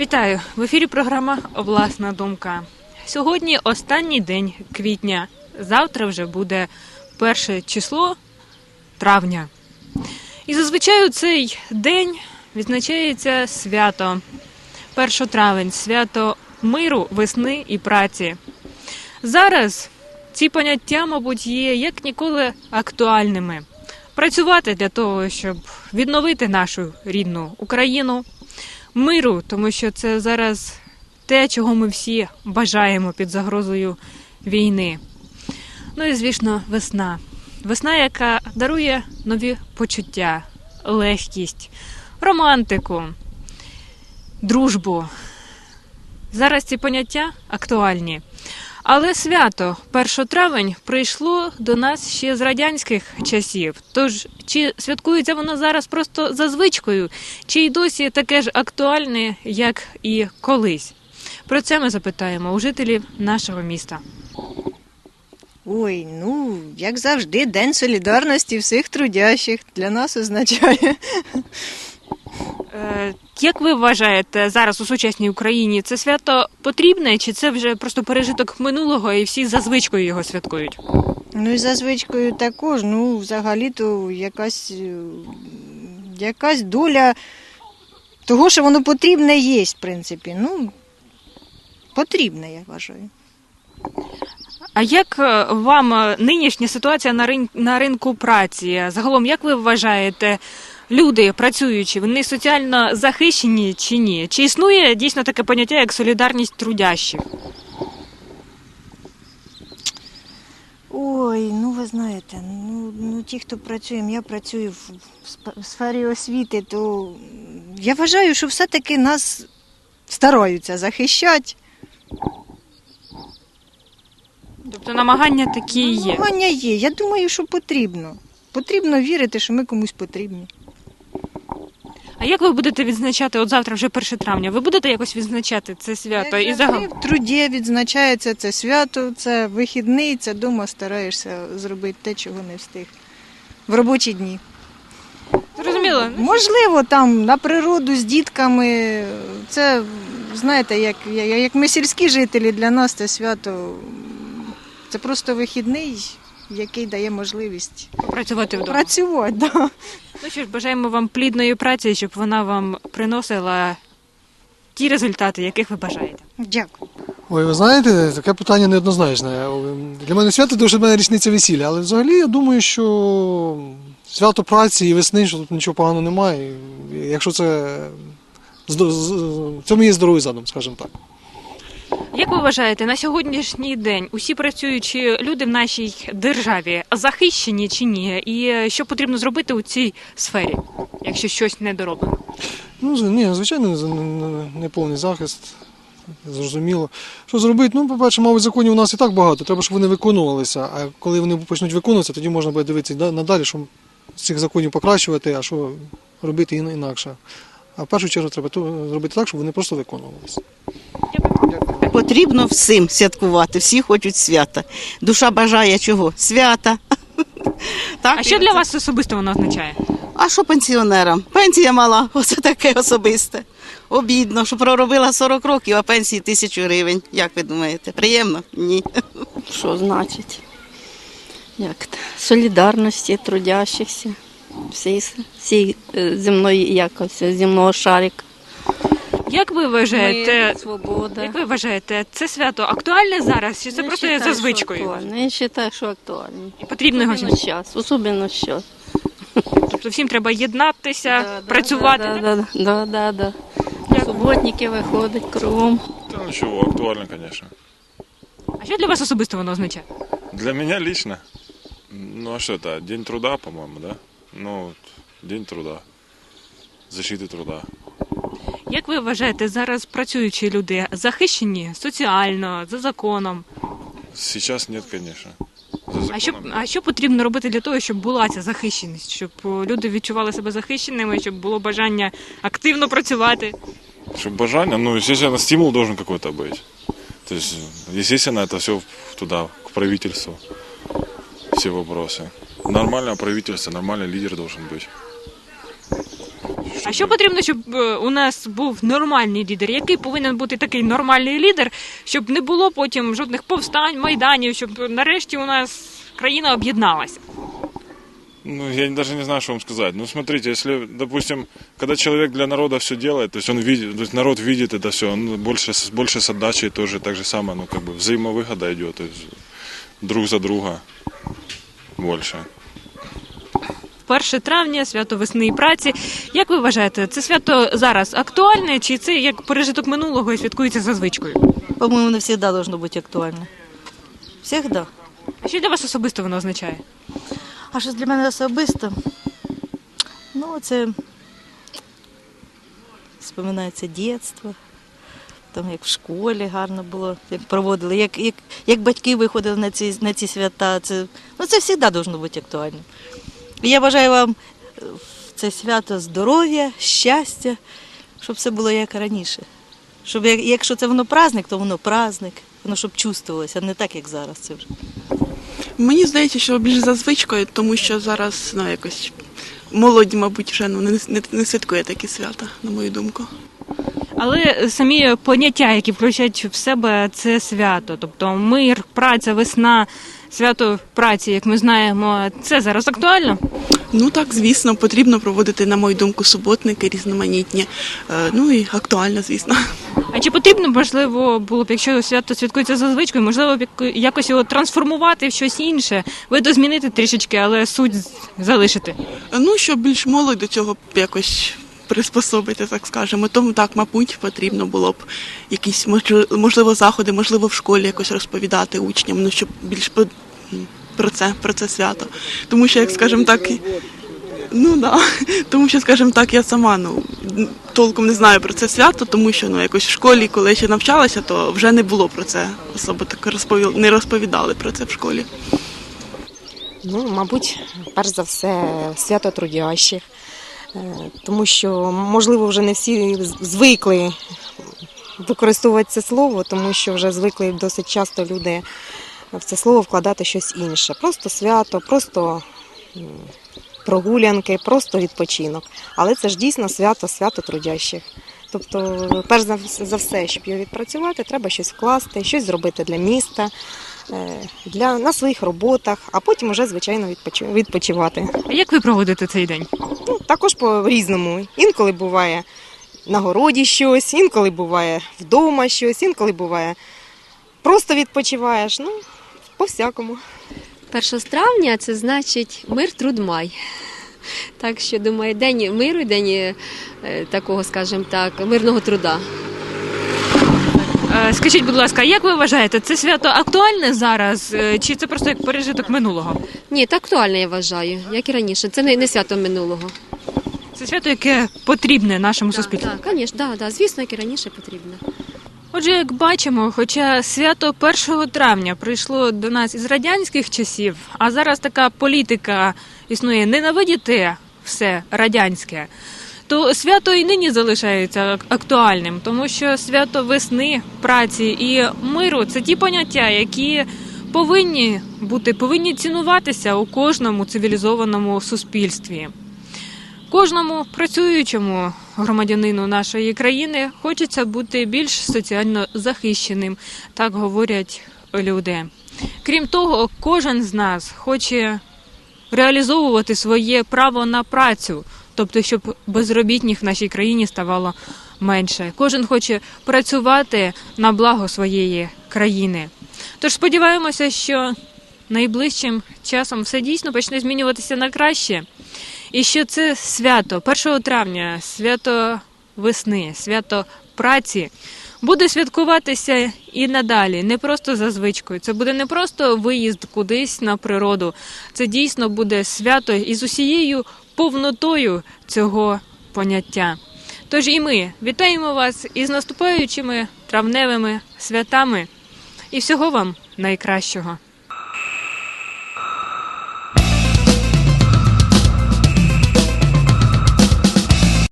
Вітаю в ефірі. Програма Власна думка. Сьогодні останній день квітня. Завтра вже буде перше число травня. І зазвичай у цей день відзначається свято 1 травень, свято миру, весни і праці. Зараз ці поняття, мабуть, є як ніколи актуальними. Працювати для того, щоб відновити нашу рідну Україну, миру, тому що це зараз те, чого ми всі бажаємо під загрозою війни. Ну і звісно, весна. Весна, яка дарує нові почуття, легкість, романтику, дружбу. Зараз ці поняття актуальні. Але свято 1 травень прийшло до нас ще з радянських часів. Тож чи святкується воно зараз просто за звичкою, чи й досі таке ж актуальне, як і колись? Про це ми запитаємо у жителів нашого міста. Ой, ну, як завжди, День солідарності всіх трудящих для нас означає. Е, як ви вважаєте зараз у сучасній Україні це свято потрібне, чи це вже просто пережиток минулого і всі за звичкою його святкують? Ну і за звичкою також, ну, взагалі-то якась, е, якась доля того, що воно потрібне є, в принципі. Ну, потрібне, я вважаю. А як е, вам нинішня ситуація на ринку праці? Загалом, як ви вважаєте, люди працюючі, вони соціально захищені чи ні? Чи існує дійсно таке поняття як солідарність трудящих? Ой, ну ви знаєте, ну, ну ті, хто працює, я працюю в, в сп- в сфері освіти, то я вважаю, що все-таки нас стараються захищати. Тобто намагання такі є. Намагання є. Я думаю, що потрібно. Потрібно вірити, що ми комусь потрібні. А як ви будете відзначати от завтра, вже 1 травня? Ви будете якось відзначати це свято? І загалом в труді відзначається це свято, це вихідний, це дома стараєшся зробити те, чого не встиг. В робочі дні. зрозуміло. Можливо, там на природу з дітками. Це, знаєте, як, як ми сільські жителі, для нас це свято. Це просто вихідний, який дає можливість Працювати вдома. працювати. Да. Ну що ж, бажаємо вам плідної праці, щоб вона вам приносила ті результати, яких ви бажаєте. Дякую. Ой, ви знаєте, таке питання неоднозначне. Для мене свято дуже мене річниця весілля, але взагалі я думаю, що свято праці і весни, що тут нічого поганого немає. Якщо це в цьому є здоровий задум, скажімо так. Як ви вважаєте, на сьогоднішній день усі працюючі люди в нашій державі захищені чи ні? І е, що потрібно зробити у цій сфері, якщо щось не дороблено? Ну, ні, звичайно, не, повний захист. Зрозуміло. Що зробити? Ну, по-перше, мабуть, законів у нас і так багато. Треба, щоб вони виконувалися. А коли вони почнуть виконуватися, тоді можна буде дивитися надалі, що з цих законів покращувати, а що робити інакше. А в першу чергу треба зробити так, щоб вони просто виконувалися. Потрібно всім святкувати, всі хочуть свята. Душа бажає чого? Свята. Так, А що для вас особисто воно означає? А що пенсіонерам? Пенсія мала, оце таке особисте. Обідно, що проробила 40 років, а пенсії тисячу гривень. Як ви думаєте? Приємно? Ні. Що значить? Як це? Солідарності трудящихся, всі, всі е, земної якості, земного шарика. Як ви вважаєте, свобода. як ви вважаєте, це свято актуальне зараз, чи це Я просто є за звичкою? актуально. Я вважаю, що актуально. І потрібно його Особливо зараз, особливо зараз. Тобто всім треба єднатися, працювати. Да, да, да, да, да, да. Суботники виходять кругом. Да ну чего, актуально, конечно. А що для вас особисто воно означає? Для меня лично, ну а что это, День труда, по-моему, да? Ну, вот, День труда, защиты труда. Як ви вважаєте, зараз працюючі люди захищені соціально, за законом? Сейчас нет, конечно. За А що, законом. а що потрібно робити для того, щоб була ця захищеність, щоб о, люди відчували себе захищеними, щоб було бажання активно працювати? Чтоб бажание, ну, естественно, стимул должен какой-то быть. То есть, естественно, это все туда, к правительству, все вопросы. Нормальное правительство, нормальный лидер должен быть. А що потрібно, щоб е, у нас був нормальний лідер? Який повинен бути такий нормальний лідер, щоб не було потім жодних повстань, майданів, щоб нарешті у нас країна об'єдналася? Ну, я даже не знаю, что вам сказать. Ну, смотрите, если, допустим, когда человек для народа все делает, то есть он видит, то есть народ видит это все, он больше, с- больше с отдачей тоже так же самое, ну, как бы взаимовыгода идет, то есть друг за друга больше. 1 травня, свято весни і праці. Як ви вважаєте, це свято зараз актуальне, чи це як пережиток минулого і святкується за звичкою? По-моему, оно всегда должно быть актуально. Всегда. А що для вас особисто воно означає? А що для мене особисто? Ну, це споминається дитинство, там як в школі гарно було, як проводили, як, як, як батьки виходили на ці, на ці свята. Це, ну, це завжди должно бути актуально. Я бажаю вам е, в це свято здоров'я, щастя, щоб все було як раніше. Щоб якщо це воно праздник, то воно праздник. Воно щоб чувствувалося, не так, як зараз це вже. Мені здається, що більш за звичкою, тому що зараз ну, якось молодь, мабуть, вже ну, не, не, не святкує такі свята, на мою думку. Але самі поняття, які включають в себе це свято, тобто мир, праця, весна, свято праці, як ми знаємо, це зараз актуально. Ну так, звісно, потрібно проводити, на мою думку, суботники різноманітні. Е, ну і актуально, звісно. А чи потрібно, можливо, було б, якщо свято святкується за звичкою, можливо, б якось його трансформувати в щось інше, видозмінити трішечки, але суть залишити? Ну, щоб більш молодь до цього якось приспособити, так скажемо. Тому так, мабуть, потрібно було б якісь можливо, заходи, можливо, в школі якось розповідати учням, ну щоб більш про це, про це свято. Тому що, як скажемо так, ну да. Тому що, скажімо так, я сама ну толком не знаю про це свято, тому що ну якось в школі, коли ще навчалася, то вже не було про це особо так розпові... не розповідали про це в школі. Ну, мабуть, перш за все, свято трудящих, тому що, можливо, вже не всі звикли використовувати це слово, тому що вже звикли досить часто люди в це слово вкладати щось інше. Просто свято, просто прогулянки, просто відпочинок. Але це ж дійсно свято, свято трудящих. Тобто, перш за все, щоб його відпрацювати, треба щось вкласти, щось зробити для міста, е, для, на своїх роботах, а потім вже, звичайно, відпочи- відпочивати. А як ви проводите цей день? Також по-різному. Інколи буває на городі щось, інколи буває вдома щось, інколи буває просто відпочиваєш. Ну, по-всякому. 1 травня це значить мир, труд, май. Так що думаю, день миру, день е, такого, скажімо так, мирного труда. Е, Скажіть, будь ласка, як ви вважаєте, це свято актуальне зараз, е, чи це просто як пережиток минулого? Ні, це актуально, я вважаю, як і раніше. Це не, не свято минулого. Це свято, яке потрібне нашому суспільству. Так, звісно, да, да, звісно, як і раніше потрібно. Отже, як бачимо, хоча свято 1 травня прийшло до нас із радянських часів, а зараз така політика існує ненавидіти все радянське, то свято і нині залишається актуальним, тому що свято весни, праці і миру це ті поняття, які повинні бути, повинні цінуватися у кожному цивілізованому суспільстві. Кожному працюючому громадянину нашої країни хочеться бути більш соціально захищеним, так говорять люди. Крім того, кожен з нас хоче реалізовувати своє право на працю, тобто, щоб безробітних в нашій країні ставало менше. Кожен хоче працювати на благо своєї країни. Тож сподіваємося, що найближчим часом все дійсно почне змінюватися на краще. І що це свято 1 травня, свято весни, свято праці буде святкуватися і надалі, не просто за звичкою. Це буде не просто виїзд кудись на природу. Це дійсно буде свято із усією повнотою цього поняття. Тож і ми вітаємо вас із наступаючими травневими святами і всього вам найкращого.